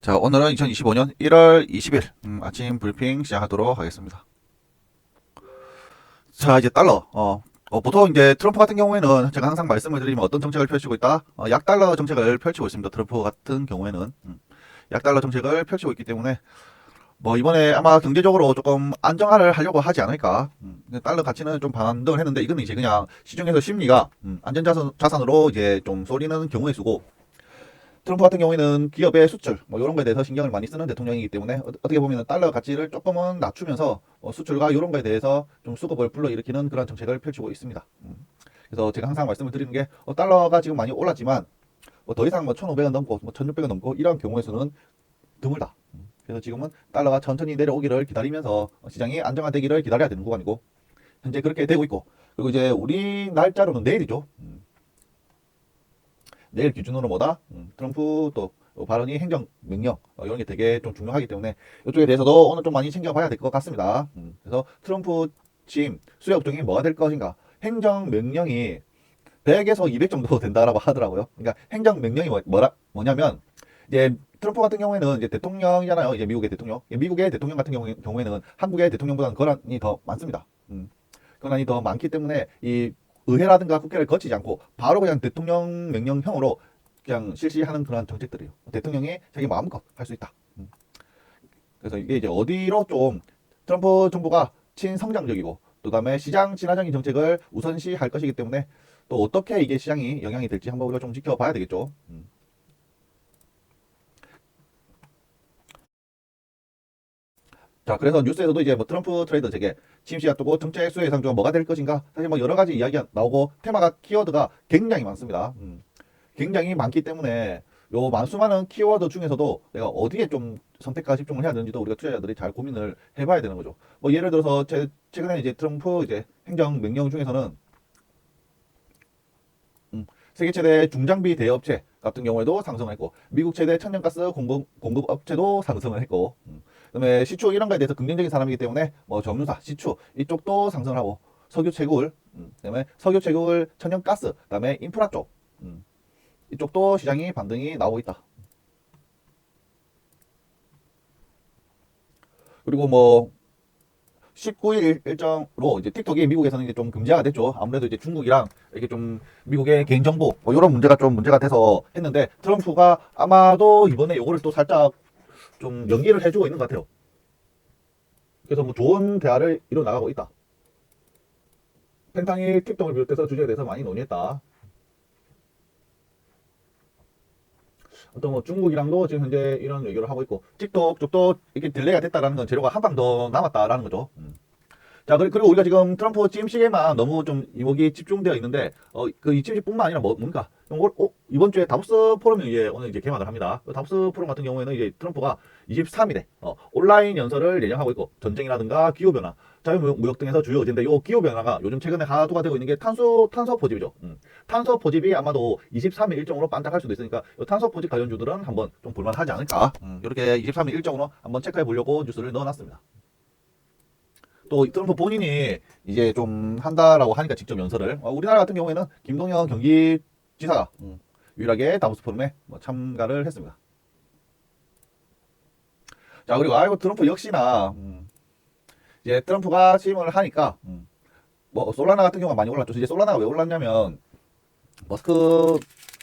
자, 오늘은 2025년 1월 20일 음, 아침 브리핑 시작하도록 하겠습니다. 자, 이제 달러. 어, 어, 보통 이제 트럼프 같은 경우에는 제가 항상 말씀을 드리면 어떤 정책을 펼치고 있다? 어, 약달러 정책을 펼치고 있습니다. 트럼프 같은 경우에는 음, 약달러 정책을 펼치고 있기 때문에 뭐 이번에 아마 경제적으로 조금 안정화를 하려고 하지 않을까. 음, 달러 가치는 좀 반등을 했는데 이거는 이제 그냥 시중에서 심리가 음, 안전자산 자산으로 이제 좀 쏠리는 경우의 수고. 트럼프 같은 경우에는 기업의 수출 뭐 이런 거에 대해서 신경을 많이 쓰는 대통령이기 때문에 어- 어떻게 보면 달러 가치를 조금은 낮추면서 어, 수출과 이런 거에 대해서 좀 수급을 불러일으키는 그런 정책을 펼치고 있습니다. 음. 그래서 제가 항상 말씀을 드리는 게 어, 달러가 지금 많이 올랐지만 뭐더 이상 뭐 1,500원 넘고 뭐 1,600원 넘고 이런 경우에서는 드물다. 음. 그래서 지금은 달러가 천천히 내려오기를 기다리면서 어, 시장이 안정화되기를 기다려야 되는 구간이고 현재 그렇게 되고 있고 그리고 이제 우리 날짜로는 내일이죠. 음. 내일 기준으로 뭐다? 음, 트럼프 또 발언이 행정 명령 어, 이런 게 되게 좀 중요하기 때문에 이쪽에 대해서도 오늘 좀 많이 챙겨봐야 될 것 같습니다. 음, 그래서 트럼프 취임 수혜 업종이 뭐가 될 것인가? 행정 명령이 100에서 200 정도 된다라고 하더라고요. 그러니까 행정 명령이 뭐, 뭐라 뭐냐면 이제 트럼프 같은 경우에는 이제 대통령이잖아요. 이제 미국의 대통령. 이 미국의 대통령 같은 경우, 경우에 는 한국의 대통령보다는 권한이 더 많습니다. 음, 권한이 더 많기 때문에 이 의회라든가 국회를 거치지 않고 바로 그냥 대통령 명령형으로 그냥 실시하는 그런 정책들이에요. 대통령이 자기 마음껏 할 수 있다. 음. 그래서 이게 이제 어디로 좀 트럼프 정부가 친성장적이고 또 다음에 시장 친화적인 정책을 우선시 할 것이기 때문에 또 어떻게 이게 시장이 영향이 될지 한번 우리가 좀 지켜봐야 되겠죠. 자, 그래서 뉴스에서도 이제 뭐 트럼프 트레이더 재개, 취임 시각 두고 정책 수혜 예상 중 뭐가 될 것인가? 사실 뭐 여러 가지 이야기가 나오고 테마가 키워드가 굉장히 많습니다. 음. 굉장히 많기 때문에 요 많수많은 키워드 중에서도 내가 어디에 좀 선택과 집중을 해야 되는지도 우리가 투자자들이 잘 고민을 해봐야 되는 거죠. 뭐 예를 들어서 제 최근에 이제 트럼프 이제 행정 명령 중에서는 음, 세계 최대 중장비 대업체 같은 경우에도 상승을 했고 미국 최대 천연가스 공급 공급 업체도 상승을 했고 음, 그다음에 시추 이런 거에 대해서 긍정적인 사람이기 때문에 뭐 정유사, 시추 이쪽도 상승을 하고 석유 채굴, 음, 그다음에 석유 채굴, 천연 가스, 그다음에 인프라 쪽 음, 이쪽도 시장이 반등이 나오고 있다. 그리고 뭐 19일 일정으로 이제 틱톡이 미국에서는 이제 좀 금지가 됐죠. 아무래도 이제 중국이랑 이게 좀 미국의 개인정보 뭐 이런 문제가 좀 문제가 돼서 했는데 트럼프가 아마도 이번에 요거를 또 살짝 좀 연기를 해주고 있는 것 같아요. 그래서 뭐 좋은 대화를 이뤄 나가고 있다. 펜타닐 틱톡을 비롯해서 주제에 대해서 많이 논의했다. 어떤 뭐 중국이랑도 지금 현재 이런 얘기를 하고 있고 틱톡 쪽도 이게 딜레이가 됐다라는 건 재료가 한 방 더 남았다라는 거죠. 음. 자 그리- 그리고 우리가 지금 트럼프 취임식에만 너무 좀 이목이 집중되어 있는데 어 그 이 취임식뿐만 아니라 뭐 뭔가 이걸 어, 이번 주에 다보스 포럼이 이제 오늘 이제 개막을 합니다. 그 다보스 포럼 같은 경우에는 이제 트럼프가 23일에 어, 온라인 연설을 예정하고 있고 전쟁이라든가 기후 변화, 자유무역 등에서 주요 어제인데 요 기후 변화가 요즘 최근에 화두가 되고 있는 게 탄소 탄소 포집이죠. 음. 탄소 포집이 아마도 23일 일정으로 반짝할 수도 있으니까 요 탄소 포집 관련주들은 한번 좀 볼만하지 않을까. 음, 이렇게 23일 일정으로 한번 체크해 보려고 뉴스를 넣어놨습니다. 또 트럼프 본인이 이제 좀 한다라고 하니까 직접 연설을 어, 우리나라 같은 경우에는 김동연 경기지사가 음, 유일하게 다보스 포럼에 뭐 참가를 했습니다. 자 그리고 아이고 트럼프 역시나 음, 이제 트럼프가 취임을 하니까 음, 뭐 솔라나 같은 경우가 많이 올랐죠. 이제 솔라나가 왜 올랐냐면 머스크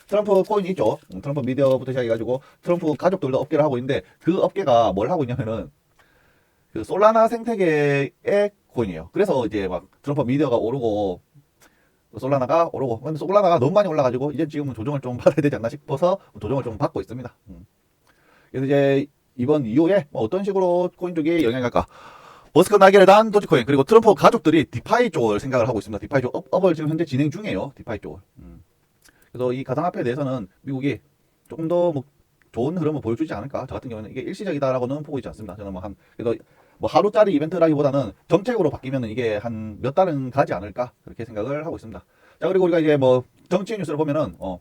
트럼프 코인이 있죠. 음, 트럼프 미디어부터 시작해가지고 트럼프 가족들도 업계를 하고 있는데 그 업계가 뭘 하고 있냐면은 그 솔라나 생태계의 코인이에요. 그래서 이제 막 트럼프 미디어가 오르고 솔라나가 오르고 근데 솔라나가 너무 많이 올라가지고 이제 지금은 조정을 좀 받아야 되지 않나 싶어서 조정을 좀 받고 있습니다. 음. 그래서 이제 이번 이후에 뭐 어떤 식으로 코인 쪽이 영향이 갈까? 버스크 날개를 단 도지코인 그리고 트럼프 가족들이 디파이 쪽을 생각을 하고 있습니다. 디파이 쪽 업, 업을 지금 현재 진행 중이에요. 디파이 쪽을. 음. 그래서 이 가상화폐에 대해서는 미국이 조금 더 뭐 좋은 흐름을 보여주지 않을까? 저 같은 경우는 이게 일시적이다라고는 보고 있지 않습니다. 저는 뭐 한 그래서 뭐 하루짜리 이벤트라기보다는 정책으로 바뀌면은 이게 한 몇 달은 가지 않을까 그렇게 생각을 하고 있습니다. 자 그리고 우리가 이제 뭐 정치 뉴스를 보면은 어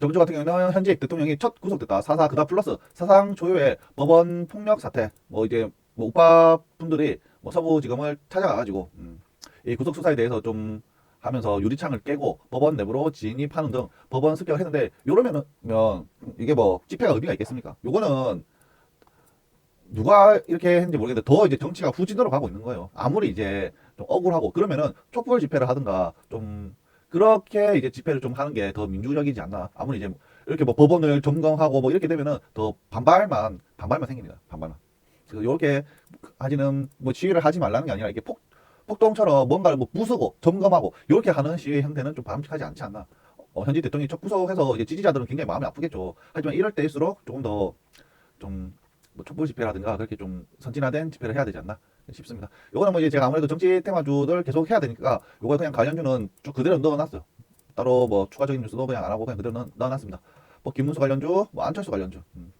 정부 같은 경우는 현재 대통령이 첫 구속됐다. 사사 그다 플러스 사상 초유의 법원 폭력 사태 뭐 이제 뭐 오빠 분들이 뭐 서부 지검을 찾아가가지고 음, 이 구속 수사에 대해서 좀 하면서 유리창을 깨고 법원 내부로 진입하는 등 법원 습격을 했는데 이러면은 면 이게 뭐 집회가 의미가 있겠습니까? 요거는 누가 이렇게 했는지 모르겠는데 더 이제 정치가 후진으로 가고 있는 거예요. 아무리 이제 좀 억울하고 그러면은 촛불 집회를 하든가 좀 그렇게 이제 집회를 좀 하는 게 더 민주적이지 않나. 아무리 이제 이렇게 뭐 법원을 점검하고 뭐 이렇게 되면은 더 반발만 반발만 생깁니다. 반발만. 그래서 이렇게 하지는 뭐 시위를 하지 말라는 게 아니라 이게 폭 폭동처럼 뭔가를 뭐 부수고 점검하고 이렇게 하는 시위 형태는 좀 바람직하지 않지 않나. 어, 현지 대통령이 첫 구속해서 이제 지지자들은 굉장히 마음이 아프겠죠. 하지만 이럴 때일수록 조금 더좀 뭐 촛불 집회라든가 그렇게 좀 선진화된 집회를 해야 되지 않나 싶습니다. 요거는 뭐 이제 제가 아무래도 정치 테마주들 계속 해야 되니까 요거 그냥 관련주는 쭉 그대로 넣어놨어요. 따로 뭐 추가적인 뉴스도 그냥 안 하고 그냥 그대로 넣, 넣어놨습니다. 뭐 김문수 관련주, 뭐 안철수 관련주 음,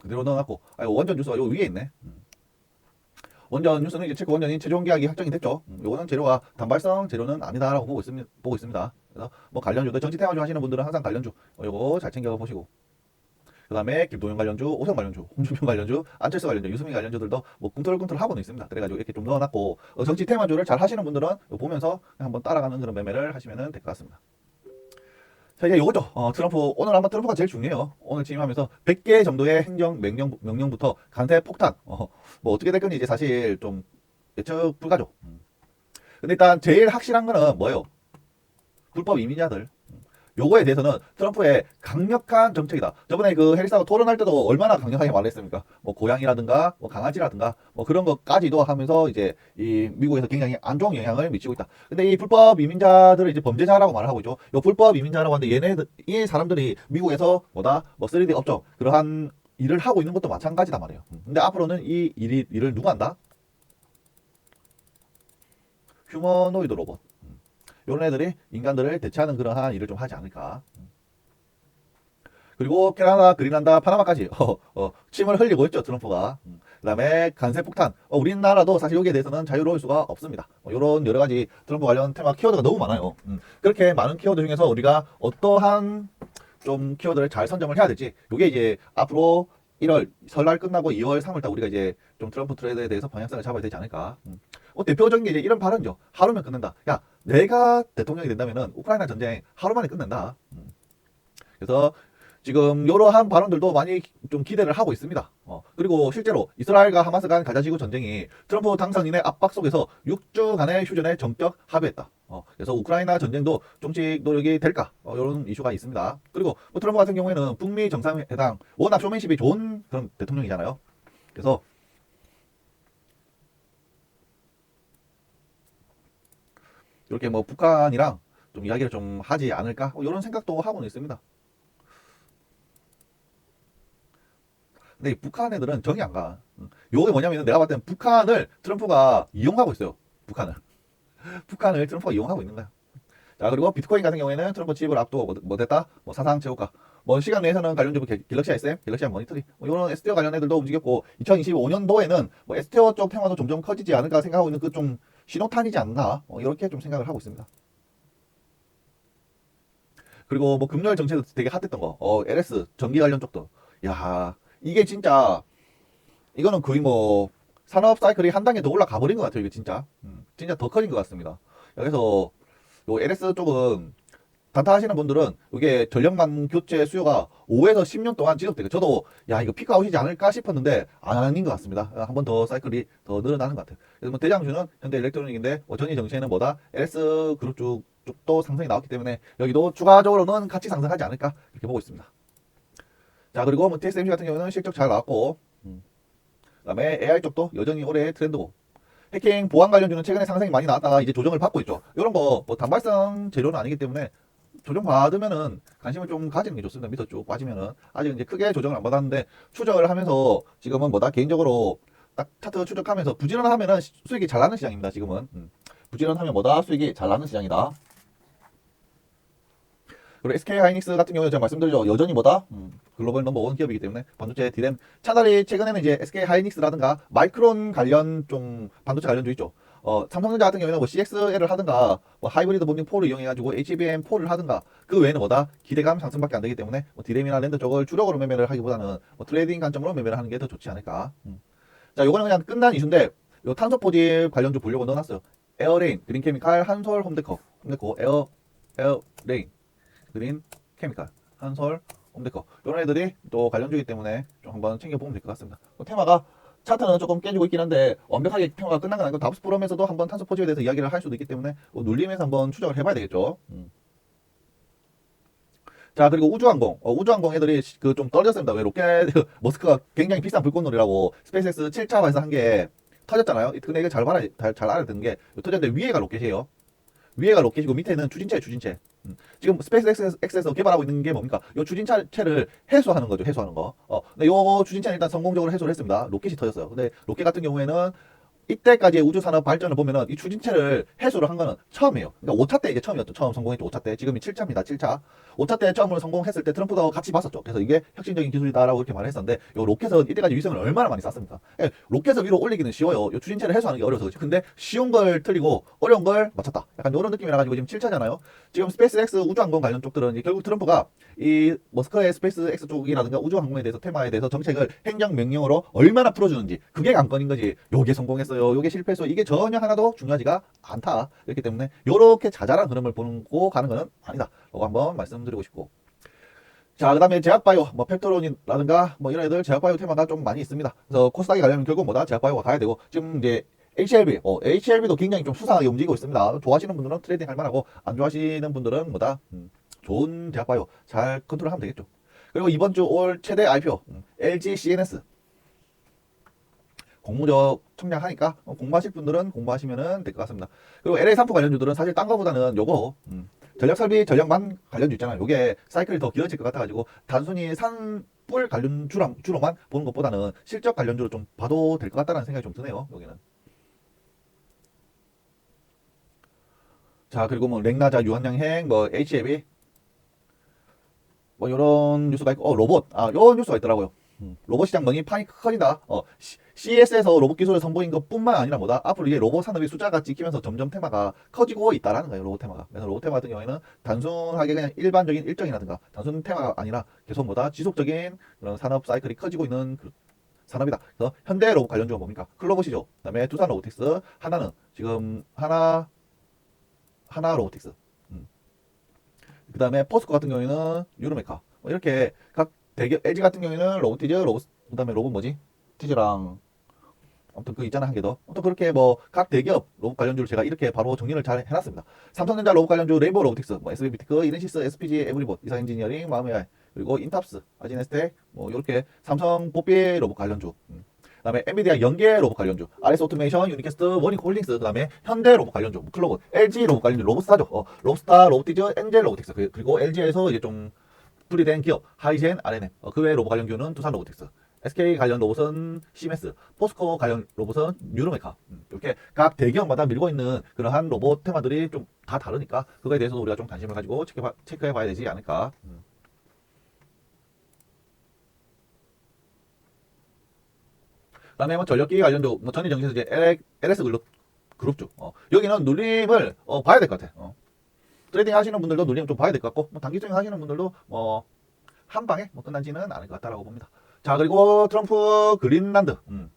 그대로 넣어놨고 아 원전 뉴스가 요 위에 있네. 음. 원전 뉴스는 이제 체크 원전인 최종 계약이 확정이 됐죠. 음, 요거는 재료가 단발성 재료는 아니다라고 보고 있습니다. 보고 있습니다. 그래서 뭐 관련주도 정치 테마주 하시는 분들은 항상 관련주 어, 요거 잘 챙겨 보시고 그 다음에 김동연 관련주, 오성 관련주, 홍준표 관련주, 안철수 관련주, 유승민 관련주들도 뭐 꿈틀꿈틀 하고는 있습니다. 그래가지고 이렇게 좀 넣어놨고 어, 정치 테마주를 잘 하시는 분들은 보면서 한번 따라가는 그런 매매를 하시면 될 것 같습니다. 자 이제 요거죠. 어, 트럼프 오늘 아마 트럼프가 제일 중요해요. 오늘 취임하면서 100개 정도의 행정 명령 명령부터 간세 폭탄. 어, 뭐 어떻게 됐건지 이제 사실 좀 예측 불가죠. 음. 근데 일단 제일 확실한 거는 뭐예요? 불법 이민자들. 요거에 대해서는 트럼프의 강력한 정책이다. 저번에 그 해리스하고 토론할 때도 얼마나 강력하게 말했습니까? 뭐 고양이라든가 뭐 강아지라든가 뭐 그런 것까지도 하면서 이제 이 미국에서 굉장히 안 좋은 영향을 미치고 있다. 근데 이 불법 이민자들을 이제 범죄자라고 말을 하고 있죠. 요 불법 이민자라고 하는데 얘네들 이 사람들이 미국에서 뭐다 뭐 3D 업종 그러한 일을 하고 있는 것도 마찬가지다 말이에요. 음. 근데 앞으로는 이 일이 일을 누가 한다? 휴머노이드 로봇. 이런 애들이 인간들을 대체하는 그러한 일을 좀 하지 않을까. 그리고 캐나다, 그린란다, 파나마까지 어, 어, 침을 흘리고 있죠 트럼프가. 그 다음에 간세 폭탄. 어, 우리나라도 사실 여기에 대해서는 자유로울 수가 없습니다. 어, 이런 여러 가지 트럼프 관련 테마 키워드가 너무 많아요. 음, 그렇게 많은 키워드 중에서 우리가 어떠한 좀 키워드를 잘 선정을 해야 될지. 이게 이제 앞으로 1월 설날 끝나고 2월 3월 달 우리가 이제 좀 트럼프 트레이드에 대해서 방향성을 잡아야 되지 않을까. 음. 어, 대표적인 게 이제 이런 발언이죠. 하루면 끝낸다. 야, 내가 대통령이 된다면은 우크라이나 전쟁 하루 만에 끝낸다. 음. 그래서 지금 이러한 발언들도 많이 좀 기대를 하고 있습니다. 어, 그리고 실제로 이스라엘과 하마스 간 가자지구 전쟁이 트럼프 당선인의 압박 속에서 6주간의 휴전에 정격 합의했다. 어, 그래서 우크라이나 전쟁도 좀씩 노력이 될까? 어, 이런 이슈가 있습니다. 그리고 뭐 트럼프 같은 경우에는 북미 정상회담 워낙 쇼맨십이 좋은 그런 대통령이잖아요. 그래서 이렇게 뭐 북한이랑 좀 이야기를 좀 하지 않을까? 뭐 이런 생각도 하고는 있습니다. 근데 이 북한 애들은 정이 안 가. 음. 요게 뭐냐면 내가 봤을 땐 북한을 트럼프가 이용하고 있어요. 북한을. 북한을 트럼프가 이용하고 있는 거야. 자, 그리고 비트코인 같은 경우에는 트럼프 칩을 앞두고 뭐, 뭐 됐다? 뭐 사상 최고가. 뭐 시간 내에서는 관련주 갤럭시 SM, 갤럭시 모니터리 뭐 이런 STO 관련 애들도 움직였고 2025년도에는 뭐 STO 쪽 테마도 점점 커지지 않을까 생각하고 있는 그좀 신호탄이지 않나 어, 이렇게 좀 생각을 하고 있습니다. 그리고 뭐 금요일 정책도 되게 핫했던 거, 어 LS 전기 관련 쪽도 야 이게 진짜 이거는 거의 뭐 산업 사이클이 한 단계 더 올라가 버린 것 같아요. 이게 진짜 음, 진짜 더 커진 것 같습니다. 그래서 요 LS 쪽은 단타 하시는 분들은 이게 전력만 교체 수요가 5에서 10년 동안 지속되고 저도 야 이거 피크아웃이지 않을까 싶었는데 아닌 것 같습니다. 한 번 더 사이클이 더 늘어나는 것 같아요. 그래서 뭐 대장주는 현대 일렉트로닉인데 뭐 전이 정시에는 뭐다 LS 그룹 쪽 쪽도 상승이 나왔기 때문에 여기도 추가적으로는 같이 상승하지 않을까 이렇게 보고 있습니다. 자 그리고 뭐 TSMC 같은 경우는 실적 잘 나왔고 음. 그다음에 AI 쪽도 여전히 올해 트렌드고 해킹 보안 관련주는 최근에 상승이 많이 나왔다가 이제 조정을 받고 있죠. 이런 거 뭐 단발성 재료는 아니기 때문에 조정 받으면은 관심을 좀 가지는 게 좋습니다. 밑으로 쭉 빠지면은 아직 이제 크게 조정을 안 받았는데 추적을 하면서 지금은 뭐다 개인적으로 딱 차트 추적하면서 부지런하면은 수익이 잘 나는 시장입니다. 지금은 음. 부지런하면 뭐다 수익이 잘 나는 시장이다. 그리고 SK 하이닉스 같은 경우는 제가 말씀드리죠. 여전히 뭐다? 음, 글로벌 넘버 원 기업이기 때문에 반도체 디램 차라리 최근에는 이제 SK 하이닉스라든가 마이크론 관련 좀 반도체 관련주 있죠. 어, 삼성전자 같은 경우에는 뭐 CXL을 하든가 뭐 하이브리드 본딩 폴을 이용해가지고 HBM4를 하든가 그 외에는 뭐다 기대감 상승밖에 안 되기 때문에 뭐 디램이나 랜드 쪽을 주력으로 매매를 하기보다는 뭐 트레이딩 관점으로 매매를 하는 게 더 좋지 않을까. 음. 자, 요거는 그냥 끝난 이슈인데 요 탄소 포집 관련 주 보려고 넣어놨어요. 에어레인, 그린 케미칼, 한솔, 홈데코, 홈데코, 에어 에어레인, 그린 케미칼, 한솔, 홈데코 이런 애들이 또 관련주기 때문에 좀 한번 챙겨보면 될 것 같습니다. 또 테마가 차트는 조금 깨지고 있긴 한데 완벽하게 평가가 끝난 건 아니고 다브스 포럼에서도 한번 탄소 포집에 대해서 이야기를 할 수도 있기 때문에 뭐 눌림에서 한번 추적을 해봐야 되겠죠. 음. 자 그리고 우주항공. 어, 우주항공 애들이 그 좀 떨어졌습니다. 왜 로켓 머스크가 굉장히 비싼 불꽃놀이라고 스페이스X 7차에서 한게 터졌잖아요. 근데 이게 잘 알아 잘, 잘 알아야 되는 게 터졌는데 위에가 로켓이에요. 위에가 로켓이고 밑에는 추진체 추진체 음. 지금 스페이스X에서 개발하고 있는 게 뭡니까 요 추진체를 해소하는 거죠 해소하는 거 어, 근데 요 추진체는 일단 성공적으로 해소를 했습니다 로켓이 터졌어요 근데 로켓 같은 경우에는 이때까지의 우주 산업 발전을 보면은 이 추진체를 해소를 한 거는 처음이에요. 그러니까 5차 때 이제 처음이었죠. 처음 성공했죠. 5차 때. 지금이 7차입니다. 7차. 5차 때 처음으로 성공했을 때 트럼프도 같이 봤었죠. 그래서 이게 혁신적인 기술이다라고 이렇게 말을 했었는데 요 로켓은 이때까지 위성을 얼마나 많이 쐈습니까? 예, 로켓을 위로 올리기는 쉬워요. 요 추진체를 해소하는 게 어려워서 그렇지. 근데 쉬운 걸 틀리고 어려운 걸 맞췄다. 약간 이런 느낌이라 가지고 지금 7차잖아요. 지금 스페이스X 우주항공 관련 쪽들은 결국 트럼프가 이 머스크의 스페이스X 쪽이라든가 우주항공에 대해서 테마에 대해서 정책을 행정 명령으로 얼마나 풀어주는지 그게 관건인 거지. 요게 성공했어요. 요게 실패했어요. 이게 전혀 하나도 중요하지가 않다. 그렇기 때문에 요렇게 자잘한 흐름을 보고 가는 거는 아니다. 라고 한번 말씀드리고 싶고. 자, 그 다음에 제약바이오, 뭐, 펩토론이라든가, 뭐, 이런 애들 제약바이오 테마가 좀 많이 있습니다. 그래서 코스닥에 가려면 결국 뭐다? 제약바이오가 가야 되고, 지금 이제 HLB, 어, HLB도 굉장히 좀 수상하게 움직이고 있습니다. 좋아하시는 분들은 트레이딩 할 만하고, 안 좋아하시는 분들은 뭐다? 음, 좋은 제약바이오 잘 컨트롤 하면 되겠죠. 그리고 이번 주 올 최대 IPO, 음, LG CNS. 공무적 청량하니까 어, 공부하실 분들은 공부하시면 될 것 같습니다. 그리고 LA 산프 관련주들은 사실 딴 거보다는 요거 음, 전력 설비 전력만 관련주 있잖아요. 요게 사이클이 더 길어질 것 같아가지고 단순히 산불 관련주랑 주로만 보는 것보다는 실적 관련주로 좀 봐도 될 것 같다는 생각이 좀 드네요. 여기는. 자 그리고 뭐 랭나자 유한양행 뭐 HAB 뭐 이런 뉴스가 있고 어 로봇 아요 뉴스가 있더라고요. 음, 로봇 시장 멍이 판이 커진다. 어, CS에서 로봇 기술을 선보인 것뿐만 아니라 뭐다 앞으로 이게 로봇 산업의 숫자가 찍히면서 점점 테마가 커지고 있다라는 거예요. 로봇 테마가. 그래서 로봇 테마 같은 경우에는 단순하게 그냥 일반적인 일정이라든가 단순 테마가 아니라 계속 뭐다 지속적인 그런 산업 사이클이 커지고 있는 그 산업이다. 그래서 현대 로봇 관련주가 뭡니까? 클로버시죠. 그다음에 두산 로보틱스, 하나는 지금 하나 하나 로보틱스. 음. 그 다음에 포스코 같은 경우에는 유로메카. 뭐 이렇게 각 대기업 LG 같은 경우에는 로보티즈, 로봇 그다음에 로봇 뭐지? 티즈랑 아무튼 그 있잖아 한 개 더. 아무튼 그렇게 뭐 각 대기업 로봇 관련주를 제가 이렇게 바로 정리를 잘 해놨습니다. 삼성전자 로봇 관련주 레이버 로보틱스, 뭐 SB비티크, 이렌시스, SPG, 에브리봇, 이사 엔지니어링, 마음의 그리고 인탑스, 아지네스텍, 뭐 이렇게 삼성 보삐 로봇 관련주. 음. 그다음에 엔비디아 연계 로봇 관련주, RS 오토메이션, 유니캐스트, 워닝 홀딩스, 그다음에 현대 로봇 관련주, 뭐 클로버, LG 로봇 관련주, 로봇스타죠. 어, 로봇스타, 로보티즈, 엔젤 로보틱스, 그- 그리고 LG에서 이제 좀 분리된 기업, 하이젠, RNM, 어, 그 외 로봇 관련주는 두산 로보틱스. SK 관련 로봇은 시메스, 포스코 관련 로봇은 뉴로메카. 음, 이렇게 각 대기업마다 밀고 있는 그러한 로봇 테마들이 좀 다 다르니까 그거에 대해서 우리가 좀 관심을 가지고 체크해, 체크해 봐야 되지 않을까. 그다음에 뭐 전력기 관련도 뭐 전일 정시에서 이제 LS 그룹 그룹주. 어, 여기는 눌림을 어, 봐야 될 것 같아. 어. 트레이딩 하시는 분들도 눌림 좀 봐야 될 것 같고 뭐 단기적인 하시는 분들도 뭐 한 방에 뭐 끝난지는 않을 것 같다라고 봅니다. 자 그리고 트럼프 그린란드 음.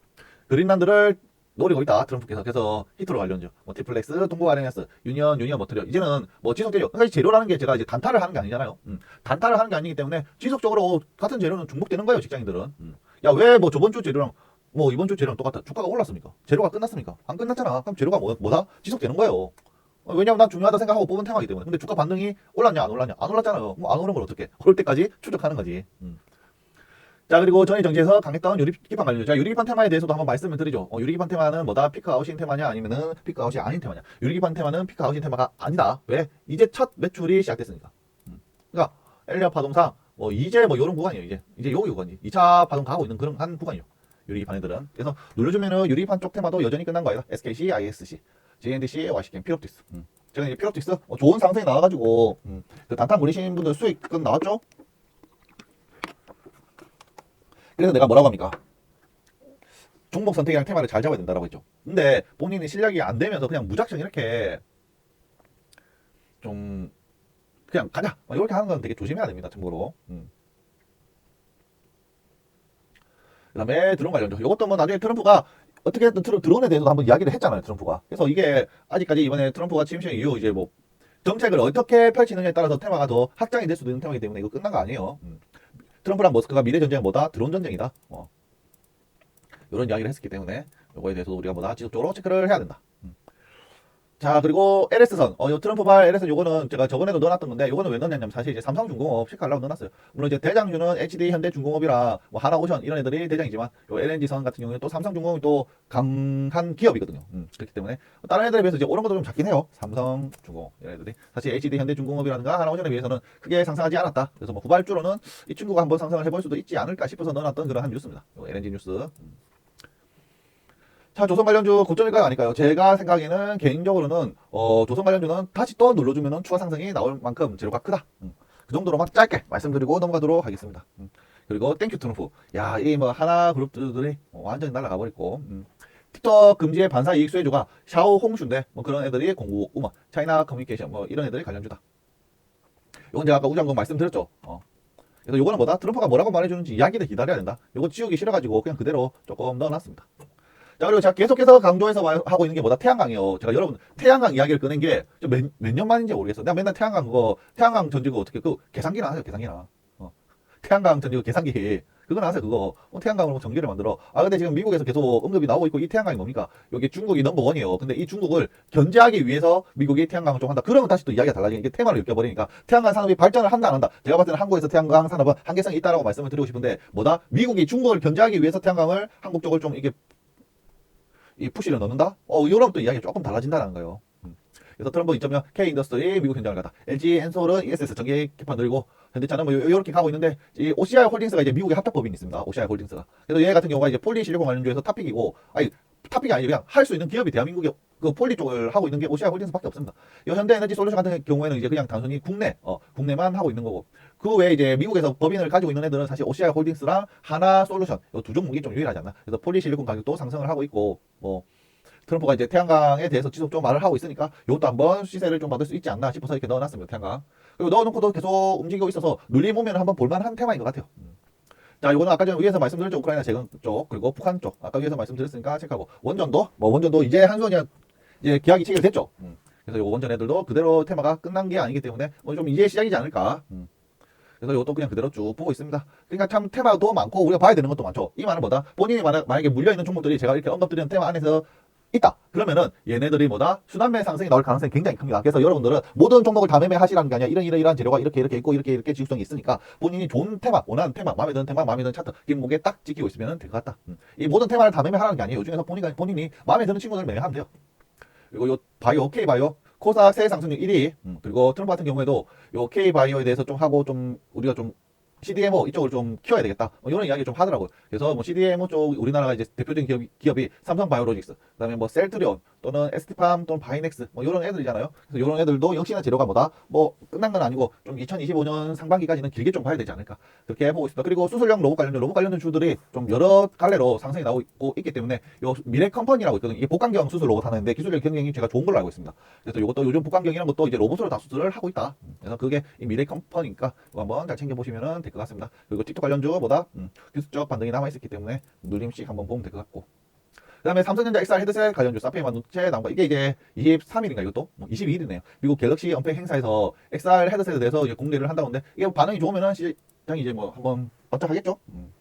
그린란드를 노리고 있다 트럼프께서 그래서 히트로 관련주 뭐 티플렉스 동부 아레나스 유니언 유니언 머트리얼 이제는 뭐 지속 재료 그러니까 이 재료라는 게 제가 이제 단타를 하는 게 아니잖아요 음. 단타를 하는 게 아니기 때문에 지속적으로 같은 재료는 중복되는 거예요 직장인들은 음. 야왜 뭐 저번 주 재료랑 뭐 이번 주 재료랑 똑같아 주가가 올랐습니까? 재료가 끝났습니까? 안 끝났잖아. 그럼 재료가 뭐, 뭐다? 지속되는 거예요. 어, 왜냐면 난 중요하다 생각하고 뽑은 테마이기 때문에. 근데 주가 반등이 올랐냐 안 올랐냐? 안 올랐잖아요. 뭐 안 오른 걸 어떻게? 오를 때까지 추적하는 거지. 음. 자 그리고 전일 정지에서 강했던 유리기판 관련 자 유리기판 테마에 대해서도 한번 말씀을 드리죠. 어, 유리기판 테마는 뭐다? 피크아웃인 테마냐 아니면은 피크아웃이 아닌 테마냐? 유리기판 테마는 피크아웃인 테마가 아니다. 왜? 이제 첫 매출이 시작됐으니까. 음. 그러니까 엘리어 파동상 뭐 이제 뭐 이런 구간이에요 이제. 이제 요 구간이. 2차 파동 가고 있는 그런 한 구간이요 유리기판 애들은 그래서 눌러주면은 유리기판 쪽 테마도 여전히 끝난 거예요 SKC, ISC, JNDC, YCK, 피롭틱스 음. 제가 이제 피롭틱스 어, 좋은 상승이 나와가지고 음. 그 단타 물리신 분들 수익은 나왔죠 그래서 내가 뭐라고 합니까? 종목 선택이랑 테마를 잘 잡아야 된다라고 했죠. 근데 본인이 실력이 안 되면서 그냥 무작정 이렇게 좀 그냥 가자 막 이렇게 하는 건 되게 조심해야 됩니다. 참고로. 음. 그다음에 드론 관련주. 이것도 뭐 나중에 트럼프가 어떻게든 트럼 드론에 대해서도 한번 이야기를 했잖아요 트럼프가. 그래서 이게 아직까지 이번에 트럼프가 취임 시행 이후 이제 뭐 정책을 어떻게 펼치느냐에 따라서 테마가 더 확장이 될 수도 있는 테마이기 때문에 이거 끝난 거 아니에요. 음. 트럼프랑 머스크가 미래 전쟁은 뭐다? 드론 전쟁이다. 어. 이런 이야기를 했었기 때문에 이거에 대해서도 우리가 뭐다 지속적으로 체크를 해야 된다. 음. 자 그리고 LS선 어, 요 트럼프발 LS선 요거는 제가 저번에도 넣어놨던 건데 요거는 왜 넣었냐면 사실 이제 삼성중공업 체크하려고 넣어놨어요. 물론 이제 대장주는 HD 현대중공업이랑 뭐 하나오션 이런 애들이 대장이지만 요 LNG선 같은 경우에 또 삼성중공업이 또 강한 기업이거든요. 음, 그렇기 때문에 다른 애들에 비해서 이제 오른 것도 좀 작긴 해요. 삼성중공업 이런 애들이 사실 HD 현대중공업이라든가 하나오션에 비해서는 크게 상승하지 않았다. 그래서 뭐 후발주로는 이 친구가 한번 상승을 해볼 수도 있지 않을까 싶어서 넣어놨던 그런 한 뉴스입니다. 요 LNG 뉴스. 음. 자, 조선 관련주 고점일까요? 아닐까요? 제가 생각에는 개인적으로는 어, 조선 관련주는 다시 또 눌러주면 추가 상승이 나올 만큼 재료가 크다. 음. 그 정도로만 짧게 말씀드리고 넘어가도록 하겠습니다. 음. 그리고 땡큐 트럼프. 야, 이 뭐 하나 그룹들이 어, 완전히 날아가 버리고. 음. 틱톡 금지의 반사 이익 수혜주가 샤오 홍슈인데 뭐 그런 애들이 공구 우마 차이나 커뮤니케이션 뭐 이런 애들이 관련주다. 이건 제가 아까 우장금 말씀드렸죠. 어. 그래서 요거는 뭐다? 트럼프가 뭐라고 말해주는지 이야기를 기다려야 된다. 요거 지우기 싫어가지고 그냥 그대로 조금 넣어놨습니다. 자 그리고 제가 계속해서 강조해서 말- 하고 있는 게 뭐다 태양광이요. 제가 여러분 태양광 이야기를 꺼낸 게몇몇 년 만인지 모르겠어. 내가 맨날 태양광 그거 태양광 전지고 어떻게 그 계산기나 하세요 계산기나. 어. 태양광 전지고 계산기 그거 아세요 그거 어, 태양광으로 전기를 만들어. 아 근데 지금 미국에서 계속 언급이 나오고 있고 이 태양광이 뭡니까? 여기 중국이 넘버 원이에요. 근데 이 중국을 견제하기 위해서 미국이 태양광을 좀 한다. 그러면 다시 또 이야기가 달라지는 게 테마를 엮여버리니까 태양광 산업이 발전을 한다 안 한다. 제가 봤을 때는 한국에서 태양광 산업은 한계성이 있다라고 말씀을 드리고 싶은데 뭐다? 미국이 중국을 견제하기 위해서 태양광을 한국 쪽을 좀 이게 이 푸시를 넣는다? 어, 이러면 또 이야기가 조금 달라진다는 거예요. 음. 그래서 트럼프 2.0 K 인더스트리 미국 현장을 가다. LG 엔솔은 ESS 전기 개판 늘고 현대차는 뭐 요- 요렇게 가고 있는데 이 OCI 홀딩스가 이제 미국의 합작 법인이 있습니다. OCI 홀딩스가. 그래서 얘 같은 경우가 이제 폴리 실리콘 관련주에서 탑픽이고 아니 탑픽이 아니고 그냥 할 수 있는 기업이 대한민국에 그 폴리 쪽을 하고 있는 게 OCI 홀딩스밖에 없습니다. 이 현대에너지 솔루션 같은 경우에는 이제 그냥 단순히 국내 어 국내만 하고 있는 거고 그 외에 이제 미국에서 법인을 가지고 있는 애들은 사실 OCI 홀딩스랑 하나 솔루션 이두 종목이 좀 유일하지 않나. 그래서 폴리 실리콘 가격도 상승을 하고 있고 뭐 트럼프가 이제 태양광에 대해서 지속적으로 말을 하고 있으니까 이것도 한번 시세를 좀 받을 수 있지 않나 싶어서 이렇게 넣어놨습니다. 태양광. 그리고 넣어놓고도 계속 움직이고 있어서 눌림 오면 한번 볼만한 테마인 것 같아요. 음. 자, 이거는 아까 전에 위에서 말씀드렸죠. 우크라이나 재건 쪽, 그리고 북한 쪽. 아까 위에서 말씀드렸으니까 체크하고. 원전도, 뭐 원전도 이제 한수원이 이제 계약이 체결됐죠. 음. 그래서 요 원전 애들도 그대로 테마가 끝난 게 아니기 때문에 뭐좀 이제 시작이지 않을까. 음. 그래서 이것도 그냥 그대로 쭉 보고 있습니다. 그러니까 참 테마도 많고 우리가 봐야 되는 것도 많죠. 이 말은 뭐다? 본인이 만약, 만약에 물려있는 종목들이 제가 이렇게 언급드리는 테마 안에서 있다. 그러면은 얘네들이 뭐다? 수단매 상승이 나올 가능성이 굉장히 큽니다. 그래서 여러분들은 모든 종목을 다 매매하시라는 게 아니라 이런 이런 이런 재료가 이렇게 이렇게 있고 이렇게 이렇게 지속성이 있으니까 본인이 좋은 테마, 원하는 테마, 마음에 드는 테마, 마음에 드는 차트 길목에 딱 지키고 있으면 될 것 같다. 음. 이 모든 테마를 다 매매하라는 게 아니에요. 이 중에서 본인이 본인이 마음에 드는 친구들 매매하면 돼요. 그리고 요 바이오 K 바이오 코스닥 세계 상승률 1위. 음, 그리고 트럼프 같은 경우에도 요 K 바이오에 대해서 좀 하고 좀 우리가 좀 CDMO 이쪽을 좀 키워야 되겠다. 뭐 이런 이야기 좀 하더라고요. 그래서 뭐 CDMO 쪽 우리나라가 이제 대표적인 기업이, 기업이 삼성 바이오로직스, 그다음에 뭐 셀트리온 또는 에스티팜 또는 바이넥스 뭐 이런 애들이잖아요. 그래서 이런 애들도 역시나 재료가 뭐다? 뭐 끝난 건 아니고 좀 2025년 상반기까지는 길게 좀 봐야 되지 않을까. 그렇게 보고 있습니다. 그리고 수술형 로봇 관련된 로봇 관련된 주들이 좀 여러 갈래로 상승이 나오고 있기 때문에 요 미래 컴퍼니라고 있거든요. 이게 복강경 수술 로봇 하나인데 기술력 경쟁이 제가 좋은 걸로 알고 있습니다. 그래서 이것도 요즘 복강경이라는 것도 이제 로봇으로 다 수술을 하고 있다. 음, 그래서 그게 이 미래 컴퍼니니까 한번 잘 챙겨보시면 될것 같습니다. 그리고 틱톡 관련주보다 음, 기술적 반등이 남아있었기 때문에 눌림씩 한번 보면 될 것 같고 그 다음에 삼성전자 XR 헤드셋 관련주 사페이 반도체 나온 거 이게 이제 23일인가 이것도 뭐 22일이네요. 미국 갤럭시 언팩 행사에서 XR 헤드셋에 대해서 이제 공개를 한다는데 이게 반응이 좋으면은 시장이 이제 뭐 한번 번쩍하겠죠. 음.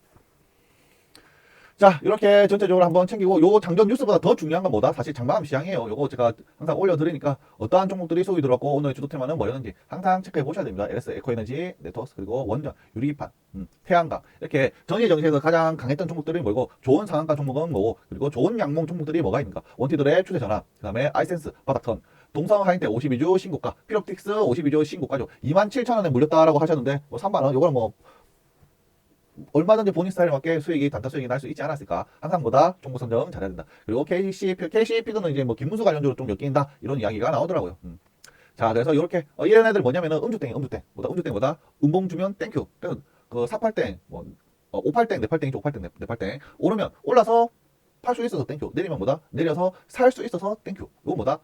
자 이렇게 전체적으로 한번 챙기고 요 장전 뉴스보다 더 중요한 건 뭐다? 사실 장마감 시장이에요. 요거 제가 항상 올려드리니까 어떠한 종목들이 소위 들었고 오늘의 주도 테마는 뭐였는지 항상 체크해 보셔야 됩니다. LS 에코에너지, 네트워스 그리고 원전, 유리기판, 음, 태양광 이렇게 전일 정시에서 가장 강했던 종목들이 뭐고 좋은 상한가 종목은 뭐고 그리고 좋은 양봉 종목들이 뭐가 있는가? 원티들의 추세 전환, 그다음에 아이센스, 바닥턴, 동성 하인테 52주 신고가, 피롭틱스 52주 신고가죠. 27,000원에 물렸다라고 하셨는데 뭐 3만 원 요거는 뭐 얼마든지 본인 스타일에 맞게 수익이 단타 수익이 날 수 있지 않았을까? 항상보다 종목 선정 잘해야 된다. 그리고 KCP KCP는 이제 뭐 김문수 관련주로 좀 엮인다. 이런 이야기가 나오더라고요. 음. 자 그래서 이렇게 어, 이런 애들 뭐냐면은 음주땡 음주땡. 뭐다? 음주땡보다 음봉 주면 땡큐. 그, 그 사팔땡 뭐 어, 오팔땡 네팔땡이죠 오팔땡 네- 네팔땡. 오르면 올라서 팔 수 있어서 땡큐. 내리면 뭐다? 내려서 살 수 있어서 땡큐. 이거 뭐다?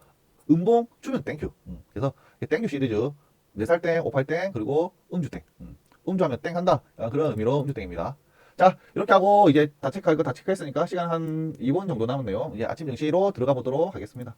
음봉 주면 땡큐. 음. 그래서 이 땡큐 시리즈. 네살땡 오팔땡 그리고 음주땡. 음. 음주하면 땡 한다 아, 그런 의미로 음주땡입니다 자, 이렇게 하고 이제 다 체크할 거 다 체크했으니까 시간 한 2분 정도 남았네요. 이제 아침 증시로 들어가 보도록 하겠습니다.